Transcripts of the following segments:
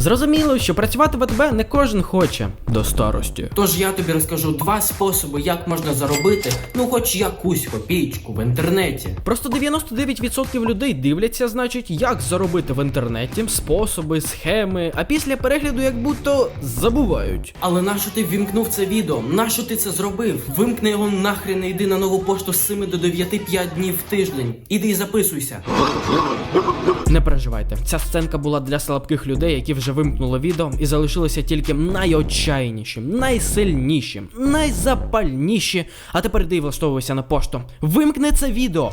Зрозуміло, що працювати в АТБ не кожен хоче до старості. Тож я тобі розкажу два способи, як можна заробити, ну хоч якусь копійку в інтернеті. Просто 99% людей дивляться, значить, як заробити в інтернеті, способи, схеми, а після перегляду як будто забувають. Але нащо ти ввімкнув це відео? Нащо ти це зробив? Вимкни його нахрен і йди на нову пошту з 7 до 9 5 днів в тиждень. Іди і записуйся. Не переживайте, ця сценка була для слабких людей, які вже вимкнули відео і залишилися тільки найотчайніші, найсильніші, найзапальніші. А тепер йди влаштовуйся на пошту. Вимкни це відео.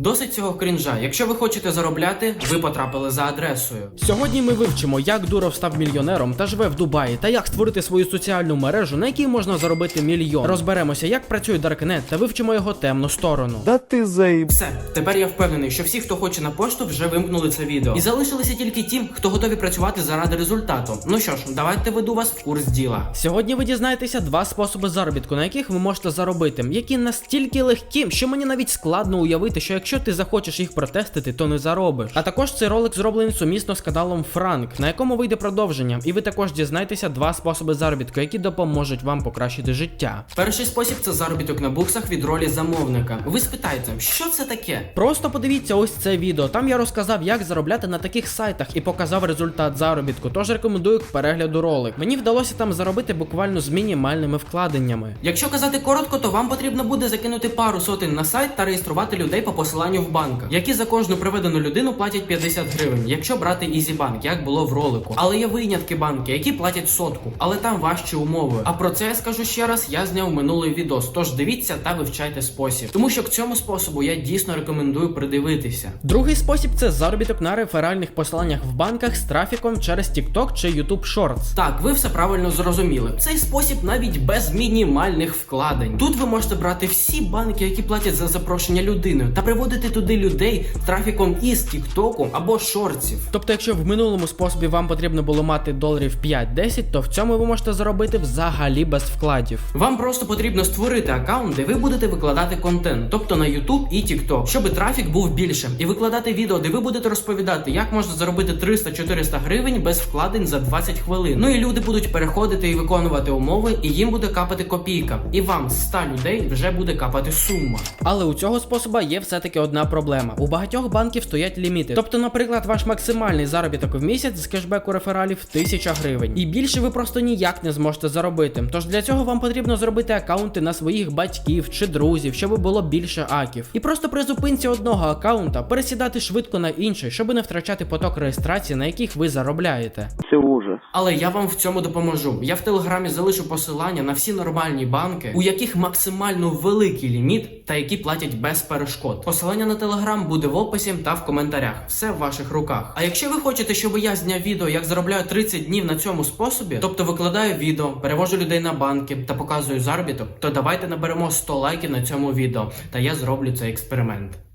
Досить цього крінжа. Якщо ви хочете заробляти, ви потрапили за адресою. Сьогодні ми вивчимо, як Дуров став мільйонером та живе в Дубаї, та як створити свою соціальну мережу, на якій можна заробити мільйон. Розберемося, як працює Даркнет, та вивчимо його темну сторону. Да ты заеб... Все, тепер я впевнений, що всі, хто хоче на пошту, вже вимкнули це відео. І залишилися тільки ті, хто готові працювати заради результату. Ну що ж, давайте веду вас в курс діла. Сьогодні ви дізнаєтеся два способи заробітку, на яких ви можете заробити, які настільки легкі, що мені навіть складно уявити, що якщо ти захочеш їх протестити, то не заробиш. А також цей ролик зроблений сумісно з каналом Франк, на якому вийде продовження, і ви також дізнаєтеся два способи заробітку, які допоможуть вам покращити життя. Перший спосіб це заробіток на буксах від ролі замовника. Ви спитаєте, що це таке? Просто подивіться ось це відео. Там я розказав, як заробляти на таких сайтах і показав результат заробітку. Тож рекомендую к перегляду ролик. Мені вдалося там заробити буквально з мінімальними вкладеннями. Якщо казати коротко, то вам потрібно буде закинути пару сотень на сайт та реєструвати людей по посиланню в банках, які за кожну приведену людину платять 50 гривень, якщо брати EasyBank, як було в ролику. Але є винятки банки, які платять сотку, але там важчі умови. А про це я скажу ще раз, я зняв минулий відос. Тож дивіться та вивчайте спосіб. Тому що к цьому способу я дійсно рекомендую придивитися. Другий спосіб це заробіток на реферальних посиланнях в банках з трафіком через TikTok чи YouTube Shorts. Так, ви все правильно зрозуміли. Цей спосіб навіть без мінімальних вкладень. Тут ви можете брати всі банки, які платять за запрошення людини, та приводити туди людей трафіком із Тіктоку або шортсів. Тобто, якщо в минулому способі вам потрібно було мати доларів 5-10, то в цьому ви можете заробити взагалі без вкладів. Вам просто потрібно створити аккаунт, де ви будете викладати контент, тобто на YouTube і TikTok, щоб трафік був більше, і викладати відео, де ви будете розповідати, як можна заробити 300-400 гривень без вкладень за 20 хвилин. Ну і люди будуть переходити і виконувати умови, і їм буде капати копійка. І вам з 100 людей вже буде капати сума. Але у цього способа є все-таки одна проблема. У багатьох банків стоять ліміти. Тобто, наприклад, ваш максимальний заробіток в місяць з кешбеку рефералів 1000 гривень. І більше ви просто ніяк не зможете заробити. Тож для цього вам потрібно зробити акаунти на своїх батьків чи друзів, щоб було більше аків. І просто при зупинці одного акаунта пересідати швидко на інший, щоб не втрачати поток реєстрації, на яких ви заробляєте. Все ужас. Але я вам в цьому допоможу. Я в телеграмі залишу посилання на всі нормальні банки, у яких максимально великий ліміт та які платять без перешкод. Посилання на телеграм буде в описі та в коментарях. Все в ваших руках. А якщо ви хочете, щоб я зняв відео, як заробляю 30 днів на цьому способі, тобто викладаю відео, перевожу людей на банки та показую заробіток, то давайте наберемо 100 лайків на цьому відео, та я зроблю цей експеримент.